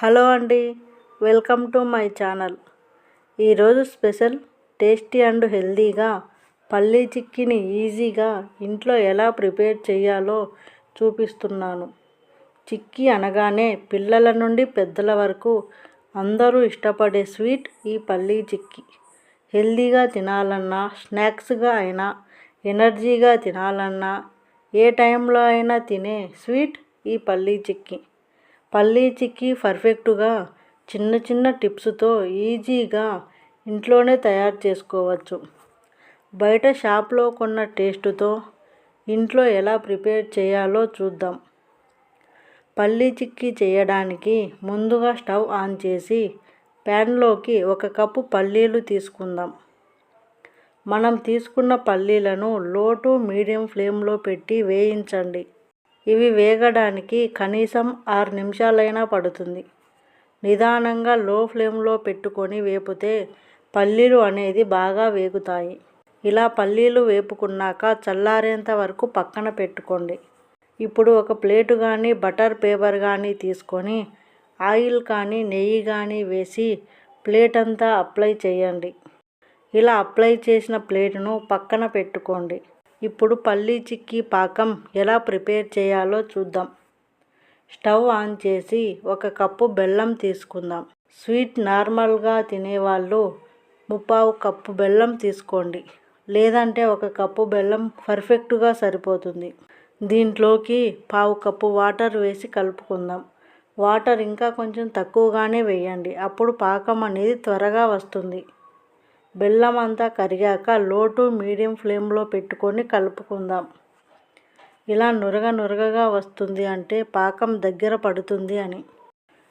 Hello అండి welcome to my channel. ఈరోజు special tasty and హెల్తీగా పల్లీ చిక్కీని ఈజీగా ఇంట్లో ఎలా ప్రిపేర్ చేయాలో చూపిస్తున్నాను. చిక్కీ అనగానే పిల్లల నుండి పెద్దల వరకు అందరూ ఇష్టపడే స్వీట్ ఈ పల్లీ చిక్కీ. హెల్తీగా తినాలన్నా స్నాక్స్గా అయినా ఎనర్జీగా తినాలన్నా ఏ టైంలో అయినా తినే స్వీట్ ఈ పల్లీ చిక్కీ. పల్లీ చిక్కీ పర్ఫెక్ట్గా చిన్న చిన్న టిప్స్తో ఈజీగా ఇంట్లోనే తయారు చేసుకోవచ్చు. బయట షాప్లో కొన్న టేస్ట్తో ఇంట్లో ఎలా ప్రిపేర్ చేయాలో చూద్దాం. పల్లీ చిక్కీ చేయడానికి ముందుగా స్టవ్ ఆన్ చేసి ప్యాన్లోకి ఒక కప్పు పల్లీలు తీసుకుందాం. మనం తీసుకున్న పల్లీలను లో టు మీడియం ఫ్లేమ్లో పెట్టి వేయించండి. ఇవి వేగడానికి కనీసం ఆరు నిమిషాలైనా పడుతుంది. నిదానంగా లో ఫ్లేమ్లో పెట్టుకొని వేపితే పల్లీలు అనేది బాగా వేగుతాయి. ఇలా పల్లీలు వేపుకున్నాక చల్లారేంత వరకు పక్కన పెట్టుకోండి. ఇప్పుడు ఒక ప్లేటు కానీ బటర్ పేపర్ కానీ తీసుకొని ఆయిల్ కానీ నెయ్యి కానీ వేసి ప్లేట్ అంతా అప్లై చేయండి. ఇలా అప్లై చేసిన ప్లేటును పక్కన పెట్టుకోండి. ఇప్పుడు పల్లీ చిక్కీ పాకం ఎలా ప్రిపేర్ చేయాలో చూద్దాం. స్టవ్ ఆన్ చేసి ఒక కప్పు బెల్లం తీసుకుందాం. స్వీట్ నార్మల్గా తినేవాళ్ళు ముప్పావు కప్పు బెల్లం తీసుకోండి. లేదంటే ఒక కప్పు బెల్లం పర్ఫెక్ట్గా సరిపోతుంది. దీంట్లోకి పావు కప్పు వాటర్ వేసి కలుపుకుందాం. వాటర్ ఇంకా కొంచెం తక్కువగానే వేయండి. అప్పుడు పాకం అనేది త్వరగా వస్తుంది. బెల్లం అంతా కరిగాక లో టు మీడియం ఫ్లేమ్లో పెట్టుకొని కలుపుకుందాం. ఇలా నురగ నురగగా వస్తుంది అంటే పాకం దగ్గర పడుతుంది అని.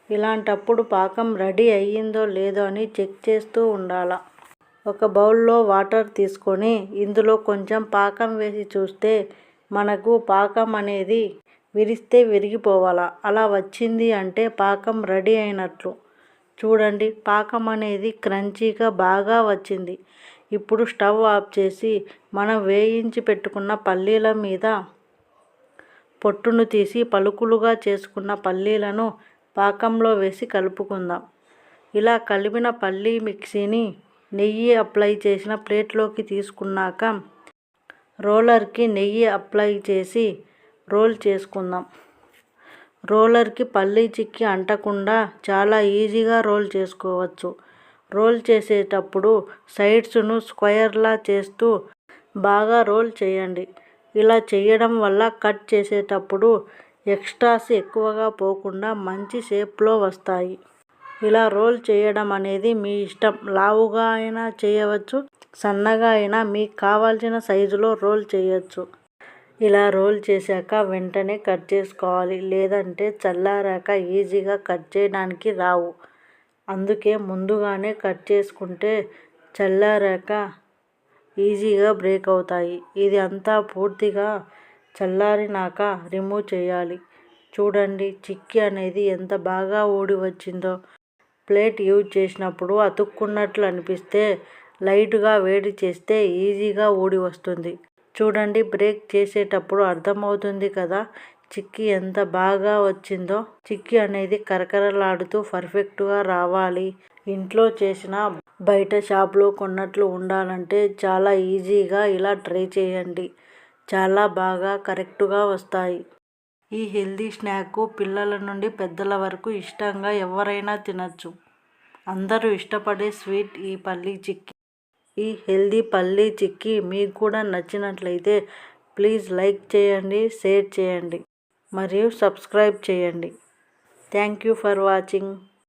ఇలాంటప్పుడు పాకం రెడీ అయ్యిందో లేదో అని చెక్ చేస్తూ ఉండాల. ఒక బౌల్లో వాటర్ తీసుకొని ఇందులో కొంచెం పాకం వేసి చూస్తే మనకు పాకం అనేది విరిస్తే విరిగిపోవాలా. అలా వచ్చింది అంటే పాకం రెడీ అయినట్లు. చూడండి పాకం అనేది క్రంచీగా బాగా వచ్చింది. ఇప్పుడు స్టవ్ ఆఫ్ చేసి మనం వేయించి పెట్టుకున్న పల్లీల మీద పొట్టును తీసి పలుకులుగా చేసుకున్న పల్లీలను పాకంలో వేసి కలుపుకుందాం. ఇలా కలిపిన పల్లీ మిక్సీని నెయ్యి అప్లై చేసిన ప్లేట్లోకి తీసుకున్నాక రోలర్కి నెయ్యి అప్లై చేసి రోల్ చేసుకుందాం. రోలర్కి పల్లీ చిక్కి అంటకుండా చాలా ఈజీగా రోల్ చేసుకోవచ్చు. రోల్ చేసేటప్పుడు సైడ్స్ను స్క్వయర్లా చేస్తూ బాగా రోల్ చేయండి. ఇలా చేయడం వల్ల కట్ చేసేటప్పుడు ఎక్స్ట్రాస్ ఎక్కువగా పోకుండా మంచి షేప్లో వస్తాయి. ఇలా రోల్ చేయడం అనేది మీ ఇష్టం. లావుగా అయినా చేయవచ్చు సన్నగా అయినా మీకు కావాల్సిన సైజులో రోల్ చేయొచ్చు. ఇలా రోల్ చేశాక వెంటనే కట్ చేసుకోవాలి. లేదంటే చల్లారాక ఈజీగా కట్ చేయడానికి రావు. అందుకే ముందుగానే కట్ చేసుకుంటే చల్లారాక ఈజీగా బ్రేక్ అవుతాయి. ఇది అంతా పూర్తిగా చల్లారినాక రిమూవ్ చేయాలి. చూడండి చిక్కీ అనేది ఎంత బాగా ఊడి వచ్చిందో. ప్లేట్ యూజ్ చేసినప్పుడు అతుక్కున్నట్లు అనిపిస్తే లైట్గా వేడి చేస్తే ఈజీగా ఊడి వస్తుంది. చూడండి బ్రేక్ చేసేటప్పుడు అర్థమవుతుంది కదా చిక్కీ ఎంత బాగా వచ్చిందో. చిక్కీ అనేది కరకరలాడుతూ పర్ఫెక్ట్గా రావాలి. ఇంట్లో చేసిన బయట షాప్లో కొన్నట్లు ఉండాలంటే చాలా ఈజీగా ఇలా ట్రై చేయండి. చాలా బాగా కరెక్ట్గా వస్తాయి. ఈ హెల్దీ స్నాక్ పిల్లల నుండి పెద్దల వరకు ఇష్టంగా ఎవరైనా తినచ్చు. అందరూ ఇష్టపడే స్వీట్ ఈ పల్లీ చిక్కీ. ఈ హెల్దీ పల్లీ చిక్కీ మీకు కూడా నచ్చినట్లయితే ప్లీజ్ లైక్ చేయండి షేర్ చేయండి మరియు సబ్స్క్రైబ్ చేయండి. Thank you for watching.